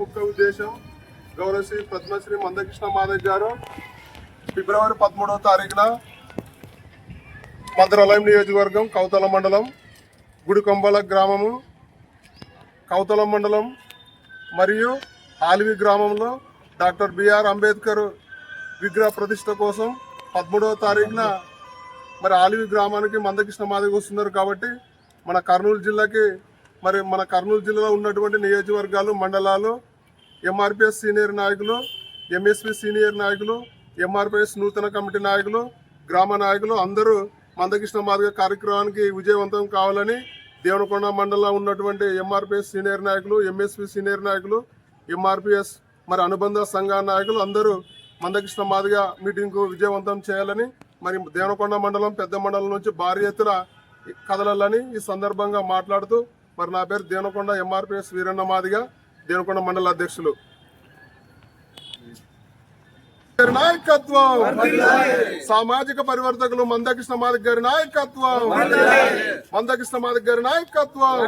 ముఖ్య ఉద్దేశం గౌరవశ్రీ పద్మశ్రీ మందకృష్ణ మాధవ్ గారు. ఫిబ్రవరి పదమూడవ తారీఖున మంత్రాలయం నియోజకవర్గం కౌతల మండలం గుడికొంబల గ్రామము. కౌతల మండలం మరియు ఆలివి గ్రామంలో డాక్టర్ బిఆర్ అంబేద్కర్ విగ్రహ ప్రతిష్ట కోసం పదమూడవ తారీఖున మరి ఆలివి గ్రామానికి మందకృష్ణ మాదిగ వస్తున్నారు కాబట్టి మన కర్నూలు జిల్లాకి మరి మన కర్నూలు జిల్లాలో ఉన్నటువంటి నియోజకవర్గాలు మండలాలు ఎంఆర్పిఎస్ సీనియర్ నాయకులు ఎంఎస్పి సీనియర్ నాయకులు ఎంఆర్పిఎస్ నూతన కమిటీ నాయకులు గ్రామ నాయకులు అందరూ మందకృష్ణ మార్గ కార్యక్రమానికి విజయవంతం కావాలని దేవనకొండ మండలంలో ఉన్నటువంటి ఎంఆర్పిఎస్ సీనియర్ నాయకులు ఎంఎస్పి సీనియర్ నాయకులు ఎంఆర్పిఎస్ మరి అనుబంధ సంఘ నాయకులు అందరూ మందకృష్ణ మాదిగ మీటింగ్కు విజయవంతం చేయాలని మరి దేవనకొండ మండలం పెద్ద మండలం నుంచి భారీ ఎత్తున కదలాలని ఈ సందర్భంగా మాట్లాడుతూ మరి నా పేరు దేనకొండ ఎంఆర్పిఎస్ వీరన్న మాదిగ దేనకొండ మండల అధ్యక్షులు. నాయకత్వం! సామాజిక పరివర్తకులు మందకృష్ణ మాదిక్ గారి నాయకత్వం! మందకృష్ణ మాదిక్ గారి నాయకత్వం!